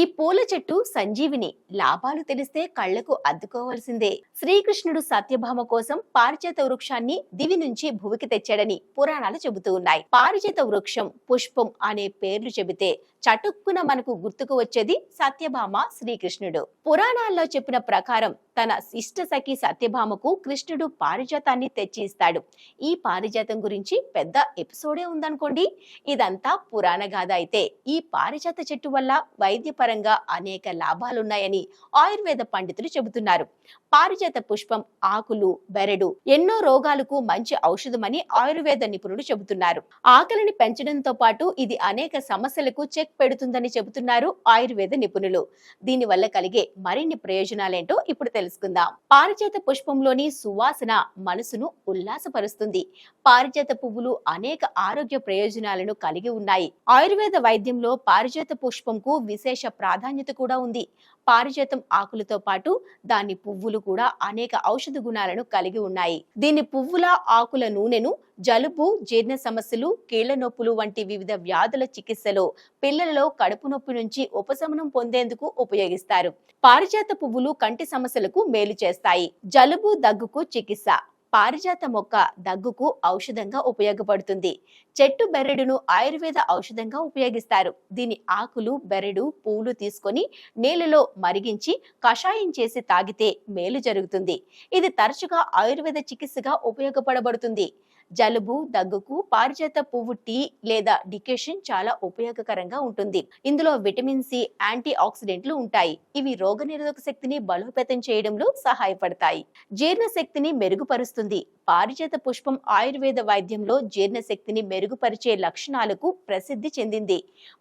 ఈ పూల చెట్టు సంజీవిని లాభాలు తెలిస్తే కళ్ళకు అద్దుకోవలసిందే. శ్రీకృష్ణుడు సత్యభామ కోసం పారిజాత వృక్షాన్ని దివి నుంచి భూమికి తెచ్చాడని పురాణాలు చెబుతూ ఉన్నాయి. పారిజాత వృక్షం పుష్పం అనే పేర్లు చెబితే చటుక్కున మనకు గుర్తుకు వచ్చేది సత్యభామ శ్రీకృష్ణుడు. పురాణాల్లో చెప్పిన ప్రకారం తన ఇష్ట సఖి సత్యభామకు కృష్ణుడు పారిజాతాన్ని తెచ్చిస్తాడు. ఈ పారిజాతం గురించి పెద్ద ఎపిసోడే ఉందనుకోండి. ఇదంతా పురాణ గాథ అయితే ఈ పారిజాత చెట్టు వల్ల వైద్య వైద్యపరంగా అనేక లాభాలున్నాయని ఆయుర్వేద పండితులు చెబుతున్నారు. పారిజాత పుష్పం ఆకులు బెరడు ఎన్నో రోగాలకు మంచి ఔషధమని ఆయుర్వేద నిపుణులు చెబుతున్నారు. ఆకలిని పెంచడంతో పాటు ఇది అనేక సమస్యలకు చెక్ పెడుతుందని చెబుతున్నారు ఆయుర్వేద నిపుణులు. దీని వల్ల కలిగే మరిన్ని ప్రయోజనాలేంటో ఇప్పుడు తెలుసుకుందాం. పారిజాత పుష్పంలోని సువాసన మనసును ఉల్లాసపరుస్తుంది. పారిజాత పువ్వులు అనేక ఆరోగ్య ప్రయోజనాలను కలిగి ఉన్నాయి. ఆయుర్వేద వైద్యంలో పారిజాత పుష్పంకు విశేష ప్రాధాన్యత కూడా ఉంది. పారిజాతం ఆకులతో పాటు దాని పువ్వులు కూడా అనేక ఔషధ గుణాలను కలిగి ఉన్నాయి. దీని పువ్వుల ఆకుల నూనెను జలుబు జీర్ణ సమస్యలు కీళ్ళ నొప్పులు వంటి వివిధ వ్యాధుల చికిత్సలో పిల్లలలో కడుపు నొప్పి నుంచి ఉపశమనం పొందేందుకు ఉపయోగిస్తారు. పారిజాత పువ్వులు కంటి సమస్యలకు మేలు చేస్తాయి. జలుబు దగ్గుకు చికిత్స. పారిజాత మొక్క దగ్గుకు ఔషధంగా ఉపయోగపడుతుంది. చెట్టు బెరడును ఆయుర్వేద ఔషధంగా ఉపయోగిస్తారు. దీని ఆకులు బెరడు పూలు తీసుకొని నీళ్ళలో మరిగించి కషాయం చేసి తాగితే మేలు జరుగుతుంది. ఇది తరచుగా ఆయుర్వేద చికిత్సగా ఉపయోగపడబడుతుంది. జలుబు దగ్గుకు పారిజాత పువ్వు టీ లేదా డికేషన్ చాలా ఉపయోగకరంగా ఉంటుంది. ఇందులో విటమిన్ సి యాంటీ ఆక్సిడెంట్లు ఉంటాయి. ఇవి రోగనిరోధక శక్తిని బలోపేతం చేయడంలో సహాయపడతాయి. జీర్ణ శక్తిని మెరుగుపరుస్తుంది. పారిజాత పుష్పం ఆయుర్వేద వైద్యంలో జీర్ణశక్తిని మెరుగుపరిచే లక్షణాలకు ప్రసిద్ధి చెందింది.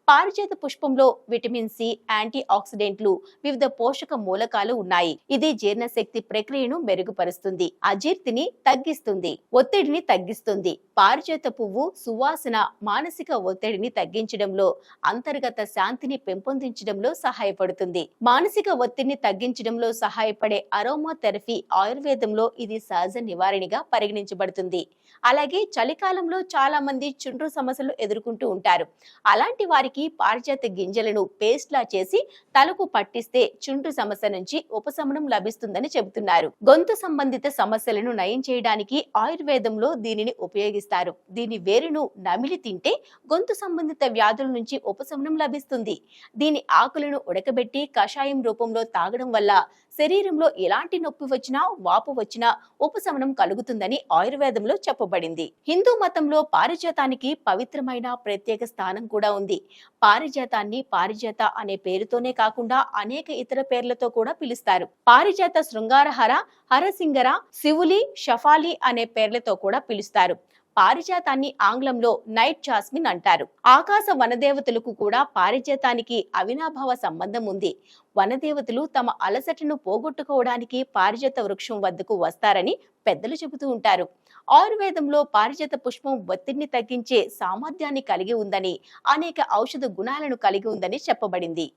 పారిజాత పుష్పంలో విటమిన్ సి యాంటీ ఆక్సిడెంట్లు వివిధ పోషక మూలకాలు ఉన్నాయి. ఇది జీర్ణశక్తి ప్రక్రియను మెరుగుపరుస్తుంది. అజీర్తిని తగ్గిస్తుంది. ఒత్తిడిని తగ్గిస్తుంది. పారిజాత పువ్వు సువాసన మానసిక ఒత్తిడిని తగ్గించడంలో అంతర్గత శాంతిని పెంపొందించడంలో సహాయపడుతుంది. మానసిక ఒత్తిడిని తగ్గించడంలో సహాయపడే అరోమా థెరపీ ఆయుర్వేదంలో ఇది సహజ నివారణగా పరిగణించబడుతుంది. అలాగే చలికాలంలో చాలా మంది చుండ్రు సమస్యలు ఎదుర్కొంటూ ఉంటారు. అలాంటి వారికి పారిజాత గింజలను పేస్ట్ లా చేసి తలకు పట్టిస్తే చుండ్రు సమస్య నుంచి ఉపశమనం లభిస్తుందని చెబుతున్నారు. గొంతు సంబంధిత సమస్యలను నయం చేయడానికి ఆయుర్వేదంలో దీనిని ఉపయోగిస్తారు. దీని వేరును నమిలి తింటే గొంతు సంబంధిత వ్యాధుల నుంచి ఉపశమనం లభిస్తుంది. దీని ఆకులను ఉడకబెట్టి కషాయం రూపంలో తాగడం వల్ల శరీరంలో ఎలాంటి నొప్పి వచ్చినా వాపు వచ్చినా ఉపశమనం కలుగుతుందని ఆయుర్వేదంలో చెప్పబడింది. హిందూ మతంలో పారిజాతానికి పవిత్రమైన ప్రత్యేక స్థానం కూడా ఉంది. పారిజాతాన్ని పారిజాత అనే పేరుతోనే కాకుండా అనేక ఇతర పేర్లతో కూడా పిలుస్తారు. పారిజాత శృంగారహర హరసింగర శివులి షఫాలి అనే పేర్లతో కూడా పిలుస్తారు. పారిజాతాన్ని ఆంగ్లంలో నైట్ జాస్మిన్ అంటారు. ఆకాశ వనదేవతలకు కూడా పారిజాతానికి అవినాభావ సంబంధం ఉంది. వనదేవతలు తమ అలసటను పోగొట్టుకోవడానికి పారిజాత వృక్షం వద్దకు వస్తారని పెద్దలు చెబుతూ ఉంటారు. ఆయుర్వేదంలో పారిజాత పుష్పం ఒత్తిడిని తగ్గించే సామర్థ్యాన్ని కలిగి ఉందని అనేక ఔషధ గుణాలను కలిగి ఉందని చెప్పబడింది.